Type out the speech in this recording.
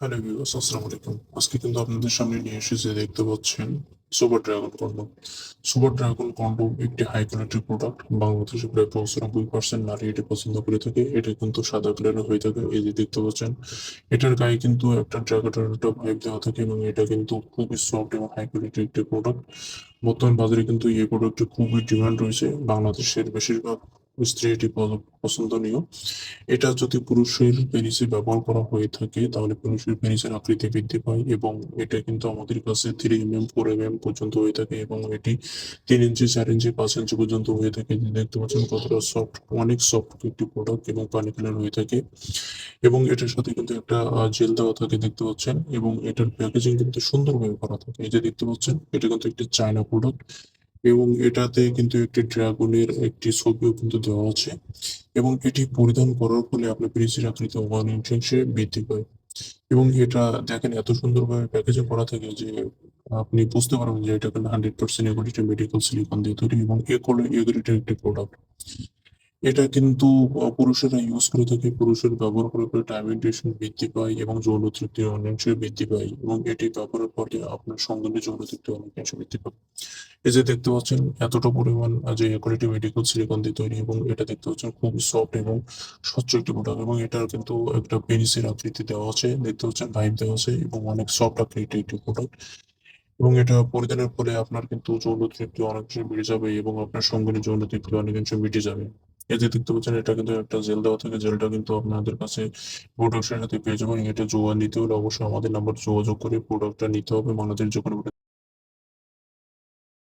Hello viewers, আসসালামু আলাইকুম। আজকে কিন্তু আপনাদের সামনে নিয়ে দেখতে পাচ্ছেন সুপার ড্রাগন সুপার ড্রাগন একটি প্রোডাক্ট প্রায় পার্সেন্ট এটি পছন্দ করে থাকে। এটা কিন্তু সাদা হয়ে থাকে, এই যে দেখতে পাচ্ছেন। এটার গায়ে কিন্তু একটা দেওয়া থাকে এবং এটা কিন্তু খুবই সফট এবং হাই একটি প্রোডাক্ট বর্তমান বাজারে কিন্তু এই প্রোডাক্টটি খুবই ডিমান্ড রয়েছে, বাংলাদেশের বেশিরভাগ স্ত্রী এটি পছন্দনীয়। এটা যদি পুরুষের পেনিসে ব্যবহার করা হয়ে থাকে, তাহলে পুরুষের পেনিসের আকৃতি বৃদ্ধি পায় এবং এটা কিন্তু আমাদের কাছে three M M four M M পর্যন্ত হয়ে থাকে এবং এটি তিন ইঞ্চি চার ইঞ্চি পাঁচ ইঞ্চি পর্যন্ত হয়ে থাকে। দেখতে পাচ্ছেন কতটা সফট অনেক সফট একটি প্রোডাক্ট এবং পানি কালার হয়ে থাকে। এবং এটার সাথে কিন্তু একটা জেল দেওয়া থাকে দেখতে পাচ্ছেন এবং এটার প্যাকেজিং কিন্তু সুন্দরভাবে করা থাকে। এই যে দেখতে পাচ্ছেন, এটা কিন্তু একটি চায়না প্রোডাক্ট এবং এটাতে কিন্তু একটি ড্রাগনের একটি ছবিও কিন্তু দেওয়া আছে এবং এটি পরিধান করার ফলে আপনার পেনিসের আকৃতি ইঞ্চে বৃদ্ধি পায়। এবং এটা দেখেন এত সুন্দরভাবে প্যাকেজিং করা থাকে যে আপনি বুঝতে পারবেন যে এটা কিন্তু হান্ড্রেড পার্সেন্ট এগুলি মেডিকেল সিলিকন দিয়ে তৈরি এবং এ করলে একটি প্রোডাক্ট এটা কিন্তু পুরুষেরা ইউজ করে থাকে, পুরুষের ব্যবহার করে করে টাইমেন্টেশন বৃদ্ধি পায় এবং যৌন তৃপ্তি অনেকাংশে বৃদ্ধি পায় এবং এটি ব্যবহারের পরে আপনার সঙ্গে যৌন তৃপ্তি অনেকাংশে বৃদ্ধি পায়। এই যে দেখতে পাচ্ছেন, এতটা পরিমাণ যে কোয়ালিটি মেডিকেল সিলিকন দিয়ে তৈরি এবং এটা দেখতে পাচ্ছেন খুব সফট এবং স্বচ্ছ একটি প্রোডাক্ট এবং এটার কিন্তু একটা পেনিসের আকৃতি দেওয়া আছে, দেখতে পাচ্ছেন ভাইব দেওয়া আছে এবং অনেক সফট আকৃতি একটি প্রোডাক্ট এবং এটা পরিধানের ফলে আপনার কিন্তু যৌন তৃপ্তি অনেকাংশে বেড়ে যাবে এবং আপনার সঙ্গে যৌন তৃপ্তি অনেকাংশে মিটে যাবে। যে দেখতে পাচ্ছেন, এটা কিন্তু একটা জেল দেওয়া থাকে। জেলটা কিন্তু আপনাদের কাছে প্রোডাক্টের সাথে পেয়ে যাবেন। এটা জোয়া নিতে হলে অবশ্যই আমাদের নাম্বার যোগাযোগ করে প্রোডাক্টটা নিতে হবে। মানুষের যে